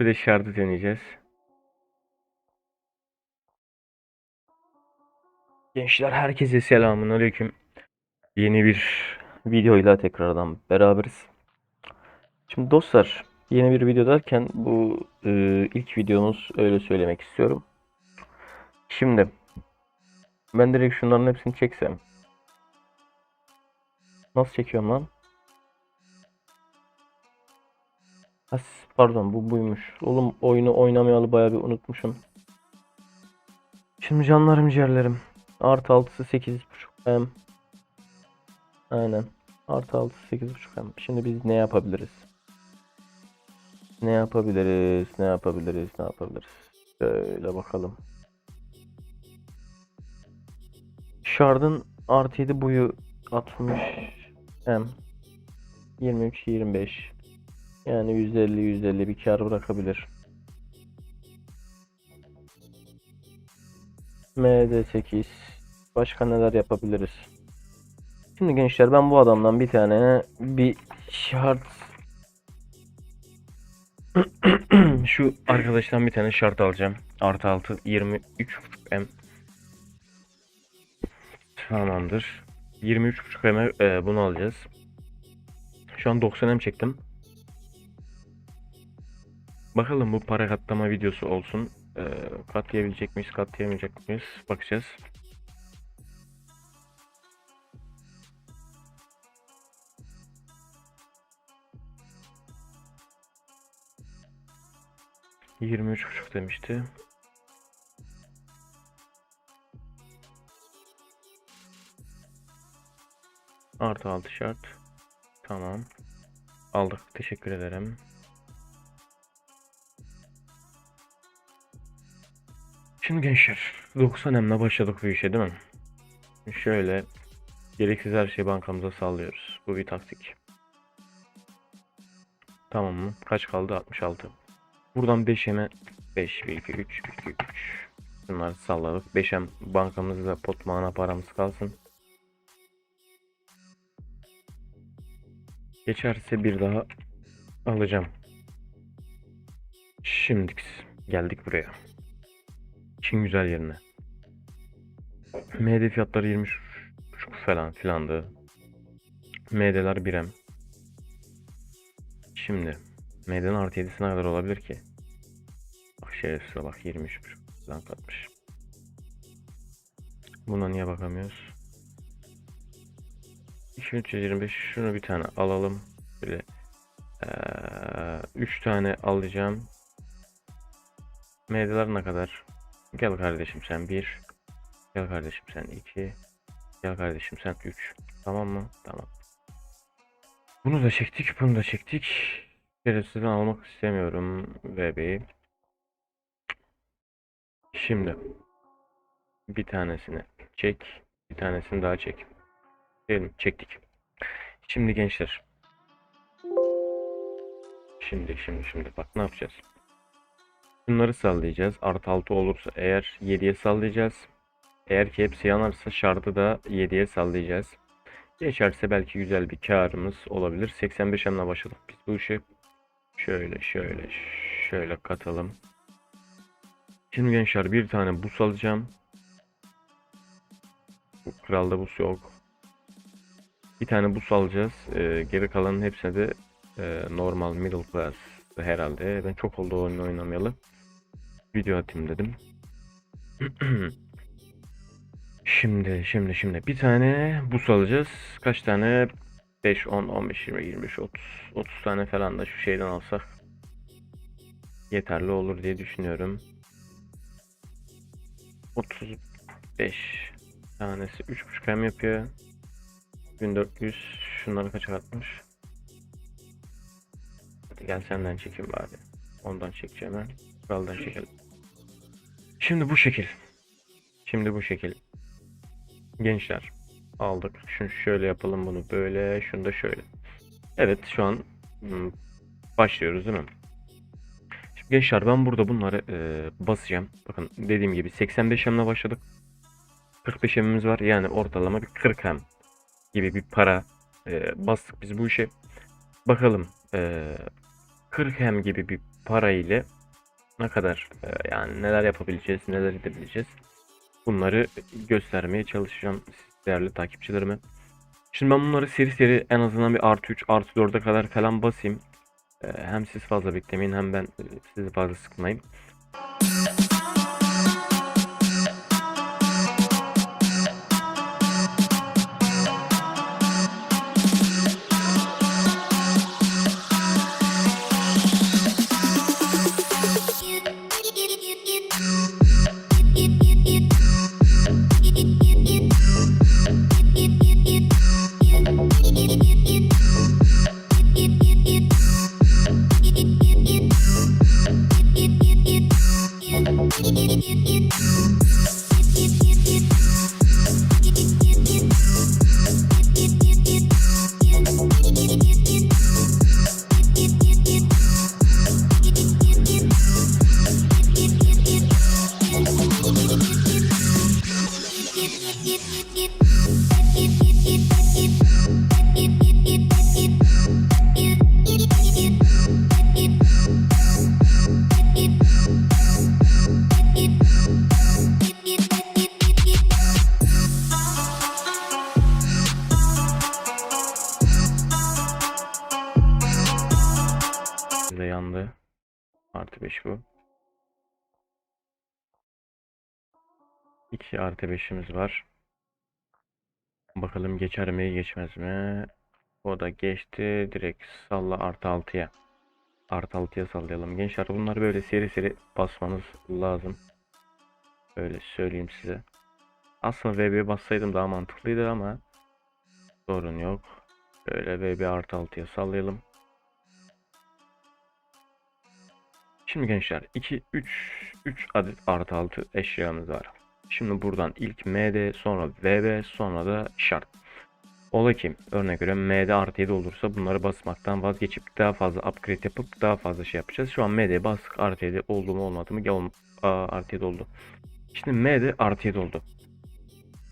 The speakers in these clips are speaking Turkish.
Bir de şartı deneyeceğiz. Gençler herkese selamun aleyküm. Yeni bir videoyla tekrardan beraberiz. Şimdi dostlar yeni bir video derken bu e, ilk videomuz öyle söylemek istiyorum. Şimdi ben direkt şunların hepsini çeksem. Nasıl çekiyorum lan? Ha, s- pardon bu buymuş. Oğlum oyunu oynamayalı bayağı bir unutmuşum. Şimdi canlarım ciğerlerim. Artı 6'sı 8.5 M. Aynen. Artı 6'sı 8.5 M. Şimdi biz ne yapabiliriz? Ne yapabiliriz? Ne yapabiliriz? Ne yapabiliriz? Şöyle bakalım. Shard'ın artı 7 boyu 60 M. 23 25. Yani 150 150 bir kar bırakabilir. MD8 başka neler yapabiliriz? Şimdi gençler ben bu adamdan bir tane bir şart şu arkadaştan bir tane şart alacağım. Artı 6 23 M Tamamdır. 23.5 M e, bunu alacağız. Şu an 90 M çektim. Bakalım bu para katlama videosu olsun. Ee, katlayabilecek miyiz, katlayamayacak mıyız? Bakacağız. Yirmi üç buçuk demişti. Artı altı şart. Tamam. Aldık. Teşekkür ederim. Şimdi gençler 90 emle başladık bu işe değil mi? Şöyle gereksiz her şeyi bankamıza sallıyoruz. Bu bir taktik. Tamam mı? Kaç kaldı? 66. Buradan 5 eme 5 1 2 3 2 3 Bunları salladık. 5 em bankamızda pot mana paramız kalsın. Geçerse bir daha alacağım. Şimdi geldik buraya. Çin güzel yerine. MD fiyatları 23 falan filandı. MD'ler 1M. Şimdi MD'nin artı 7'si ne kadar olabilir ki? Bak şerefsize bak 23 falan katmış. Buna niye bakamıyoruz? 2325 şunu bir tane alalım. Böyle 3 tane alacağım. MD'ler ne kadar? Gel kardeşim sen 1. Gel kardeşim sen 2. Gel kardeşim sen 3. Tamam mı? Tamam. Bunu da çektik, bunu da çektik. Şerefsizden almak istemiyorum VB'yi. Şimdi bir tanesini çek, bir tanesini daha çek. Diyelim çektik. Şimdi gençler. Şimdi şimdi şimdi bak ne yapacağız? Bunları sallayacağız. Artı 6 olursa eğer 7'ye sallayacağız. Eğer ki hepsi yanarsa şartı da 7'ye sallayacağız. Geçerse belki güzel bir karımız olabilir. 85 emle başladık biz bu işe. Şöyle şöyle şöyle katalım. Şimdi gençler bir tane bus alacağım. Kralda bus yok. Bir tane bus alacağız. Ee, geri kalanın hepsine de e, normal middle class herhalde. Ben çok oldu oyunu oynamayalı. Video atayım dedim. Şimdi şimdi şimdi bir tane bus alacağız. Kaç tane? 5, 10, 15, 20, 25, 30. 30 tane falan da şu şeyden alsak yeterli olur diye düşünüyorum. 35 tanesi 3.5 M yapıyor. 1400 şunları kaça katmış? Hadi gel senden çekeyim bari. Ondan çekeceğim ben. Kraldan çekelim. Şimdi bu şekil. Şimdi bu şekil. Gençler aldık. Şunu şöyle yapalım bunu böyle. Şunu da şöyle. Evet şu an hmm, başlıyoruz değil mi? Şimdi gençler ben burada bunları e, basacağım. Bakın dediğim gibi 85 emle başladık. 45 emimiz var. Yani ortalama bir 40 em gibi bir para e, bastık biz bu işe. Bakalım e, 40 hem gibi bir para ile ne kadar e, yani neler yapabileceğiz, neler edebileceğiz. Bunları göstermeye çalışacağım değerli takipçilerime. Şimdi ben bunları seri seri en azından bir artı 3, artı 4'e kadar falan basayım. E, Hem siz fazla beklemeyin hem ben e, sizi fazla sıkmayayım. Burada 2 artı 5'imiz var. Bakalım geçer mi geçmez mi? O da geçti. Direkt salla artı 6'ya. Artı 6'ya sallayalım. Gençler bunları böyle seri seri basmanız lazım. Öyle söyleyeyim size. Aslında VB bassaydım daha mantıklıydı ama sorun yok. Böyle VB artı 6'ya sallayalım. Şimdi gençler 2 3 3 adet artı 6 eşyamız var. Şimdi buradan ilk MD sonra VB sonra da şart. Ola ki örnek veriyorum MD artı 7 olursa bunları basmaktan vazgeçip daha fazla upgrade yapıp daha fazla şey yapacağız. Şu an MD bastık artı 7 oldu mu olmadı mı? Gel Aa, artı 7 oldu. Şimdi MD artı 7 oldu.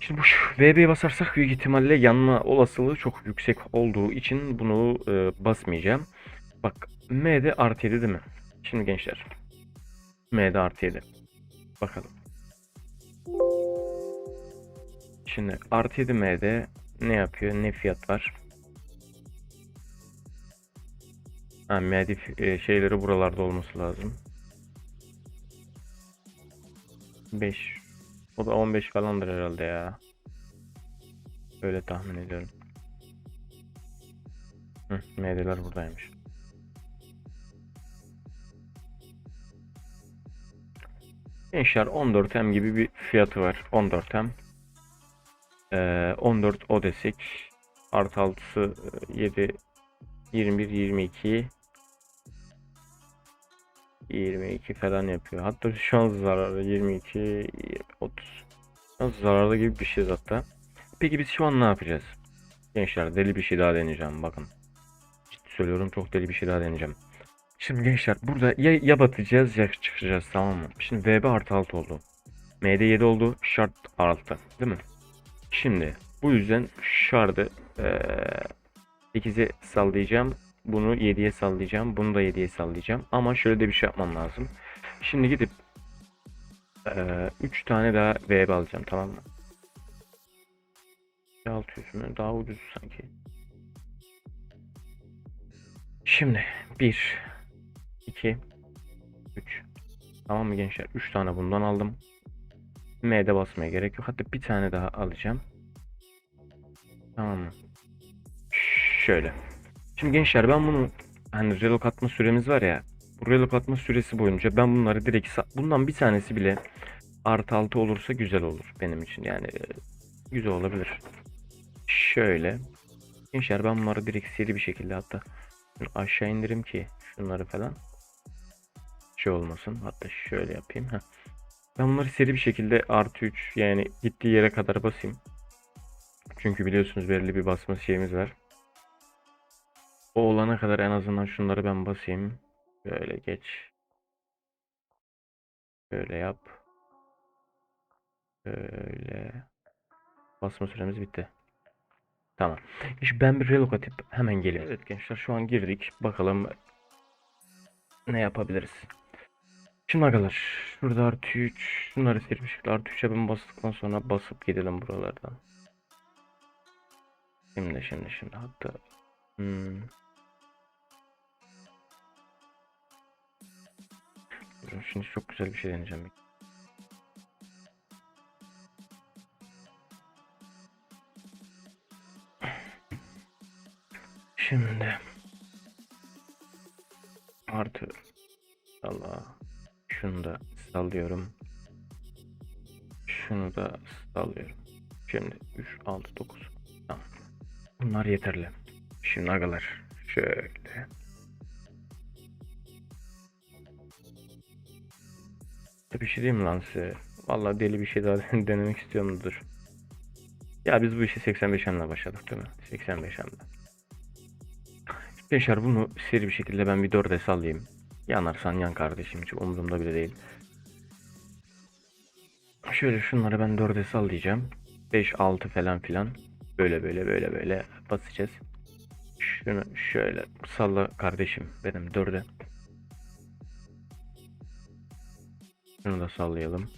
Şimdi bu VB'ye basarsak büyük ihtimalle yanma olasılığı çok yüksek olduğu için bunu e, basmayacağım. Bak MD artı 7 değil mi? Şimdi gençler. MD artı 7. Bakalım. Şimdi artı 7 MD ne yapıyor? Ne fiyat var? Ha, fi- e, şeyleri buralarda olması lazım. 5. O da 15 falandır herhalde ya. Öyle tahmin ediyorum. Hı, MD'ler buradaymış. Gençler 14M gibi bir fiyatı var. 14M. Ee, 14 o desek. Artı 6'sı 7 21 22 22 falan yapıyor. Hatta şu an zararı 22 30. Biraz zararlı gibi bir şey zaten. Peki biz şu an ne yapacağız? Gençler deli bir şey daha deneyeceğim bakın. Ciddi söylüyorum çok deli bir şey daha deneyeceğim. Şimdi gençler burada ya, ya batacağız ya çıkacağız tamam mı? Şimdi VB artı 6 oldu. MD 7 oldu. Şart artı. Değil mi? Şimdi bu yüzden şardı eee 8'e sallayacağım. Bunu 7'ye sallayacağım. Bunu da 7'ye sallayacağım. Ama şöyle de bir şey yapmam lazım. Şimdi gidip 3 tane daha VB alacağım tamam mı? 600 mü? Daha ucuz sanki. Şimdi 1 2 3 Tamam mı gençler? 3 tane bundan aldım. M'de basmaya gerek yok. Hatta bir tane daha alacağım. Tamam mı? Şöyle. Şimdi gençler ben bunu hani relok atma süremiz var ya. Bu relok atma süresi boyunca ben bunları direkt bundan bir tanesi bile artı 6 olursa güzel olur benim için. Yani e, güzel olabilir. Şöyle. Gençler ben bunları direkt seri bir şekilde hatta aşağı indirim ki şunları falan şey olmasın. Hatta şöyle yapayım. Heh. Ben bunları seri bir şekilde artı 3 yani gittiği yere kadar basayım. Çünkü biliyorsunuz belirli bir basma şeyimiz var. O olana kadar en azından şunları ben basayım. Böyle geç. Böyle yap. Böyle. Basma süremiz bitti. Tamam. İşte ben bir relok atıp hemen geliyorum. Evet gençler şu an girdik. Bakalım ne yapabiliriz? Şimdi arkadaşlar şurada artı 3 şunları şekilde artı 3'e ben bastıktan sonra basıp gidelim buralardan. Şimdi şimdi şimdi hatta hmm. Şimdi çok güzel bir şey deneyeceğim. Şimdi artı Allah şunu da sallıyorum. Şunu da sallıyorum. Şimdi 3 6 9 tamam. Bunlar yeterli. Şimdi agalar şöyle Bir şey diyeyim lan size? Vallahi deli bir şey daha denemek istiyorumdur. Ya biz bu işi 85 anla başladık değil mi? 85 anla. Gençler bunu seri bir şekilde ben bir 4'e sallayayım. Yanarsan yan kardeşim hiç umurumda bile değil. Şöyle şunları ben 4'e sallayacağım. 5 6 falan filan. Böyle böyle böyle böyle basacağız. Şunu şöyle salla kardeşim benim 4'e. Şunu da sallayalım.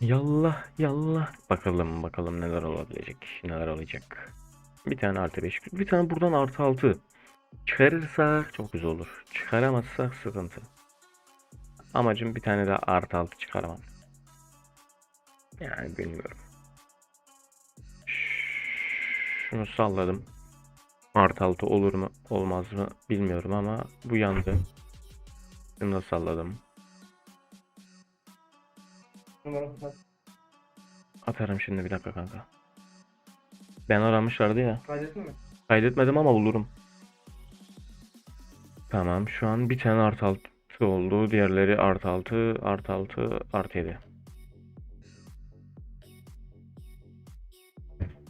Yallah yallah. Bakalım bakalım neler olabilecek. Neler olacak. Bir tane artı 5. Bir tane buradan artı 6. Çıkarırsak çok güzel olur. Çıkaramazsak sıkıntı. Amacım bir tane daha artı 6 çıkarmam. Yani bilmiyorum. Şunu salladım. Artı 6 olur mu olmaz mı bilmiyorum ama bu yandı. Şunu da salladım. Atarım şimdi bir dakika kanka. Ben aramışlardı ya. Kaydettin mi? Kaydetmedim ama bulurum. Tamam şu an bir tane artı 6 oldu. Diğerleri artı 6, artı 6, artı 7.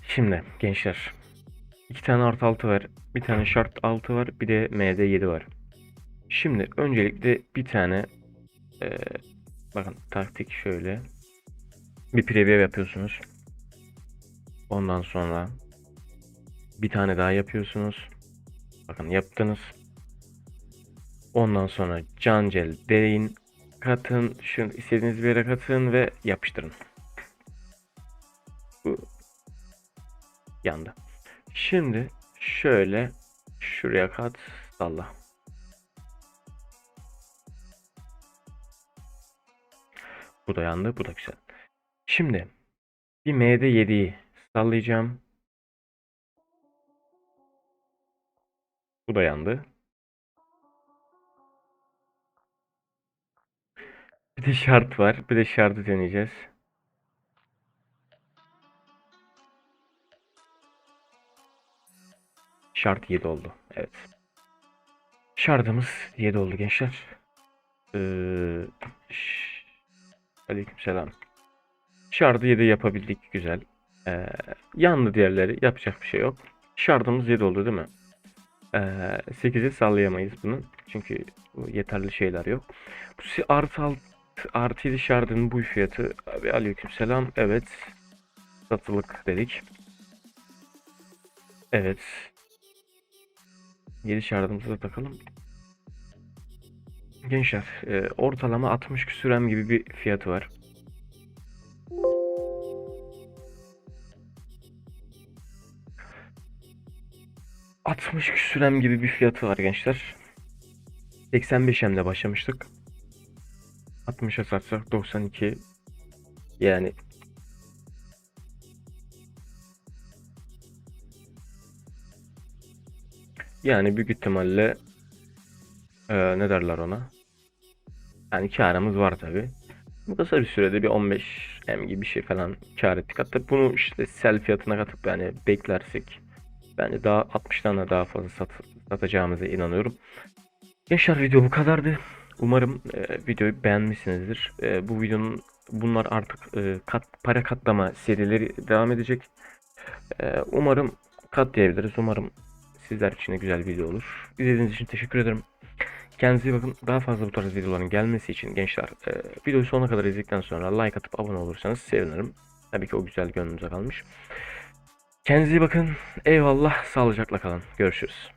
Şimdi gençler. iki tane artı 6 var. Bir tane şart 6 var. Bir de MD 7 var. Şimdi öncelikle bir tane eee, bakın taktik şöyle. Bir preview yapıyorsunuz. Ondan sonra bir tane daha yapıyorsunuz. Bakın yaptınız. Ondan sonra cancel deyin. Katın. Şunu istediğiniz bir yere katın ve yapıştırın. Bu yandı. Şimdi şöyle şuraya kat salla. Bu da yandı. Bu da güzel. Şimdi bir MD 7'yi sallayacağım. Bu da yandı. Bir de şart var. Bir de şartı deneyeceğiz. Şart 7 oldu. Evet. Şartımız 7 oldu gençler. Ee, ş- Aleykümselam. Şartı 7 yapabildik. Güzel. Ee, yandı diğerleri. Yapacak bir şey yok. Şartımız 7 oldu değil mi? Ee, 8'i sallayamayız bunu. Çünkü yeterli şeyler yok. Bu artı alt, artı 7 şardın bu fiyatı abi aleykümselam. Evet. Satılık dedik. Evet. 7 şardımızı da takalım. Gençler, e, ortalama 60 küsürem gibi bir fiyatı var. ...60 küsürem gibi bir fiyatı var gençler. 85'emde başlamıştık. 60'a satsak 92 yani. Yani büyük ihtimalle eee, ne derler ona? Yani karımız var tabi bu kısa bir sürede bir 15 M gibi bir şey falan kar ettik. Hatta bunu işte sell fiyatına katıp yani beklersek bence daha 60 tane daha fazla sat, satacağımıza inanıyorum Gençler video bu kadardı. Umarım e, videoyu beğenmişsinizdir. E, bu videonun bunlar artık e, kat para katlama serileri devam edecek. E, umarım katlayabiliriz. Umarım sizler için de güzel bir video olur. İzlediğiniz için teşekkür ederim. Kendinize iyi bakın. Daha fazla bu tarz videoların gelmesi için gençler e, videoyu sonuna kadar izledikten sonra like atıp abone olursanız sevinirim. Tabii ki o güzel gönlünüze kalmış. Kendinize iyi bakın. Eyvallah. Sağlıcakla kalın. Görüşürüz.